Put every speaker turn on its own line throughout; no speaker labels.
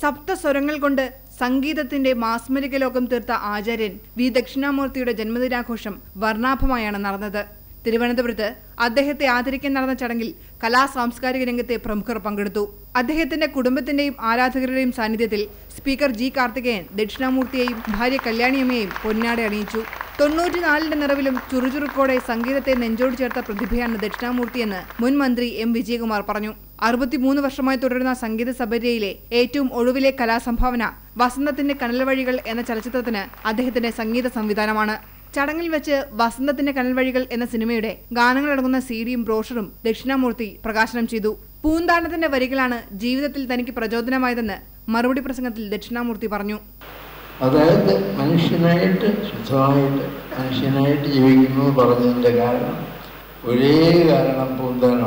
സപ്തസ്വരങ്ങൾ കൊണ്ട് സംഗീതത്തിന്റെ മാസ്മരിക ലോകം തീർത്ത ആചാര്യൻ വി. ദക്ഷിണാമൂർത്തിയുടെ ജന്മദിനാഘോഷം വർണാഭമായാണ് നടന്നത്. തിരുവനന്തപുരത്ത് അദ്ദേഹത്തെ ആദരിക്കാൻ നടന്ന ചടങ്ങിൽ കലാ സാംസ്കാരിക രംഗത്തെ പ്രമുഖർ പങ്കെടുത്തു. അദ്ദേഹത്തിന്റെ കുടുംബത്തിന്റെയും ആരാധകരുടെയും സാന്നിധ്യത്തിൽ സ്പീക്കർ ജി. കാർത്തികേയൻ ദക്ഷിണാമൂർത്തിയെയും ഭാര്യ കല്യാണിയമ്മയെയും പൊന്നാടെ അണിയിച്ചു. തൊണ്ണൂറ്റിനാലിന്റെ നിറവിലും ചുറുചുറുക്കോടെ സംഗീതത്തെ നെഞ്ചോട് ചേർത്ത പ്രതിഭയാണ് ദക്ഷിണാമൂർത്തിയെന്ന് മുൻ മന്ത്രി എം. വിജയകുമാർ പറഞ്ഞു. അറുപത്തിമൂന്ന് വർഷമായി തുടരുന്ന സംഗീത സബരിയയിലെ ഏറ്റവും ഒഴിവിലെ കലാസംഭാവന വസന്തത്തിന്റെ കനൽവഴികൾ എന്ന ചലച്ചിത്രത്തിന് അദ്ദേഹത്തിന്റെ സംഗീത സംവിധാനമാണ്. ചടങ്ങിൽ വെച്ച് വസന്തത്തിന്റെ കനൽവഴികൾ എന്ന സിനിമയുടെ ഗാനങ്ങളടങ്ങുന്ന സീഡിയും ബ്രോഷറും ദക്ഷിണാമൂർത്തി പ്രകാശനം ചെയ്തു. പൂന്താനത്തിന്റെ വരികളാണ് ജീവിതത്തിൽ തനിക്ക് പ്രചോദനമായതെന്ന് മറുപടി പ്രസംഗത്തിൽ ദക്ഷിണാമൂർത്തി പറഞ്ഞു.
അതായത് മനുഷ്യനായിട്ട് ശുദ്ധമായിട്ട് മനുഷ്യനായിട്ട് ജീവിക്കുന്നു പറഞ്ഞതിന്റെ കാരണം ഒരേ കാരണം പൂന്താനമാണ്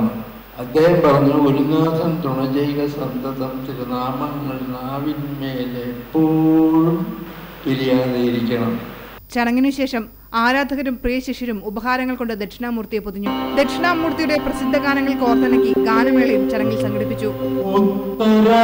അദ്ദേഹം പറഞ്ഞു ഗുരുനാഥൻ തുണ ചെയ്യുക സന്തതം തിരുനാമങ്ങൾ നാവിന്മേൽ എപ്പോഴും പിരിയാതെയിരിക്കണം.
ചടങ്ങിനു ശേഷം ആരാധകരും പ്രിയ ശിഷ്യരും ഉപഹാരങ്ങൾ കൊണ്ട് ദക്ഷിണാമൂർത്തിയെ പൊതിഞ്ഞു. ദക്ഷിണാമൂർത്തിയുടെ പ്രസിദ്ധ ഗാനങ്ങൾ കോർത്തിണക്കി ഗാനമേളയും ചടങ്ങിൽ സംഘടിപ്പിച്ചു.
Uthara